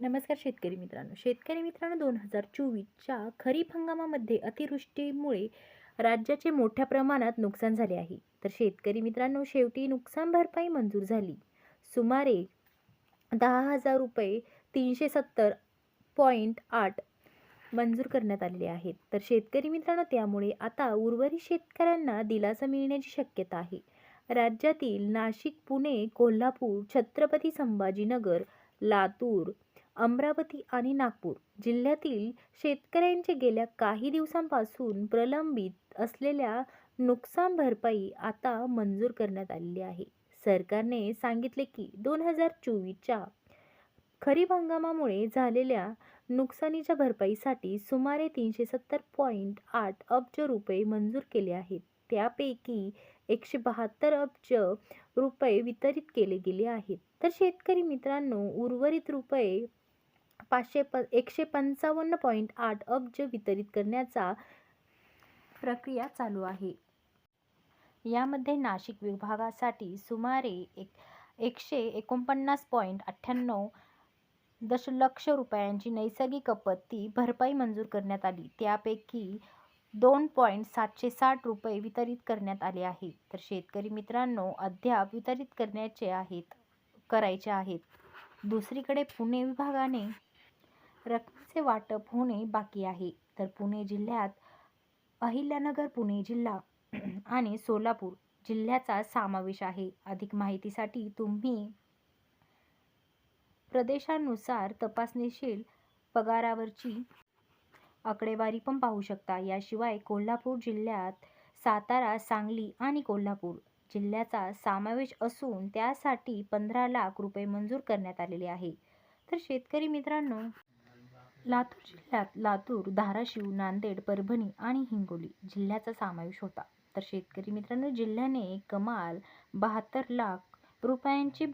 नमस्कार शेतकरी मित्रांनो. शेतकरी मित्रांनो दोन हजार चोवीसच्या खरीप हंगामामध्ये अतिवृष्टीमुळे राज्याचे मोठ्या प्रमाणात नुकसान झाले आहे. तर शेतकरी मित्रांनो शेवटी नुकसान भरपाई मंजूर झाली. सुमारे दहा हजार रुपये तीनशे सत्तर पॉईंट आठ मंजूर करण्यात आलेले आहेत. तर शेतकरी मित्रांनो त्यामुळे आता उर्वरित शेतकऱ्यांना दिलासा मिळण्याची शक्यता आहे. राज्यातील नाशिक पुणे कोल्हापूर छत्रपती संभाजीनगर लातूर अमरावती आणि नागपूर जिल्ह्यातील शेतकऱ्यांचे गेल्या काही दिवसांपासून प्रलंबित असलेल्या नुकसान भरपाई आता मंजूर करण्यात आलेली आहे. सरकारने सांगितले की दोन हजार चोवीसच्या खरीप हंगामामुळे झालेल्या नुकसानीच्या भरपाईसाठी सुमारे तीनशे सत्तर पॉईंट आठ अब्ज रुपये मंजूर केले आहेत. त्यापैकी एकशे बहात्तर अब्ज रुपये वितरित केले गेले आहेत. तर शेतकरी मित्रांनो उर्वरित रुपये पाचशे प एकशे पंचावन्न पॉईंट आठ अब्ज वितरित करण्याचा प्रक्रिया चालू आहे. यामध्ये नाशिक विभागासाठी सुमारे एक एकशे एकोणपन्नास पॉईंट अठ्ठ्याण्णव दशलक्ष रुपयांची नैसर्गिक आपत्ती भरपाई मंजूर करण्यात आली. त्यापैकी दोन पॉईंट सातशे साठ रुपये वितरित करण्यात आले आहे तर शेतकरी मित्रांनो अद्याप वितरित करण्याचे आहेत करायचे आहेत. दुसरीकडे पुणे विभागाने रकमेचे वाटप होणे बाकी आहे. तर पुणे जिल्ह्यात अहिल्यानगर पुणे जिल्हा आणि सोलापूर जिल्ह्याचा समावेश आहे. अधिक माहितीसाठी तुम्ही प्रदेशानुसार तपासणीशील पगारावरची आकडेवारी पण पाहू शकता. याशिवाय कोल्हापूर जिल्ह्यात सातारा सांगली आणि कोल्हापूर जिल्ह्याचा समावेश असून त्यासाठी पंधरा लाख रुपये मंजूर करण्यात आलेले आहे. तर शेतकरी मित्रांनो लातूर जिल्ह्यात लातूर धाराशिव नांदेड परभणी आणि हिंगोली जिल्ह्याचा समावेश होता. तर शेतकरी मित्रांनो जिल्ह्याने कमाल बहात्तर लाख रुपयांची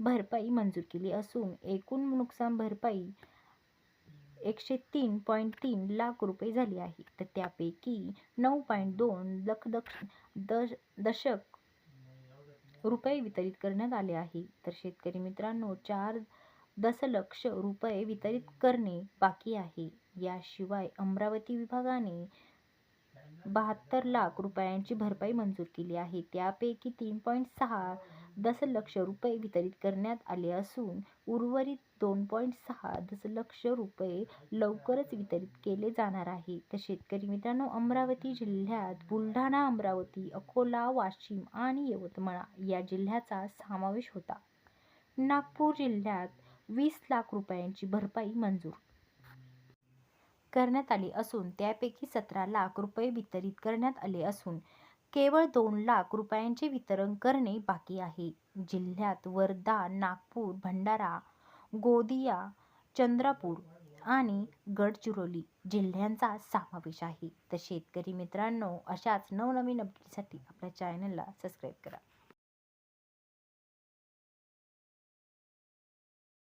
भरपाई मंजूर केली असून एकूण नुकसान भरपाई एकशे तीन पॉईंट तीन लाख रुपये झाली आहे. तर त्यापैकी नऊ पॉईंट दोन लख दक्ष दश दशक रुपये वितरित करण्यात आले आहे. तर शेतकरी मित्रांनो चार दशलक्ष रुपये वितरित करणे बाकी आहे. याशिवाय अमरावती विभागाने बहात्तर लाख रुपयांची भरपाई मंजूर केली आहे. त्यापैकी तीन पॉईंट सहा दशलक्ष रुपये वितरित करण्यात आले असून उर्वरित दोन पॉईंट सहा दशलक्ष रुपये लवकरच वितरित केले जाणार आहे. तर शेतकरी मित्रांनो अमरावती जिल्ह्यात बुलढाणा अमरावती अकोला वाशिम आणि यवतमाळ या जिल्ह्याचा समावेश होता. नागपूर जिल्ह्यात वीस लाख रुपयांची भरपाई मंजूर करण्यात आली असून त्यापैकी सतरा लाख रुपये वितरित करण्यात आले असून केवळ दोन लाख रुपयांचे वितरण करणे बाकी आहे. जिल्ह्यात वर्धा नागपूर भंडारा गोदिया चंद्रपूर आणि गडचिरोली जिल्ह्यांचा समावेश आहे. तर शेतकरी मित्रांनो अशाच नवनवीन अपडेटसाठी आपल्या चॅनलला सबस्क्राईब करा.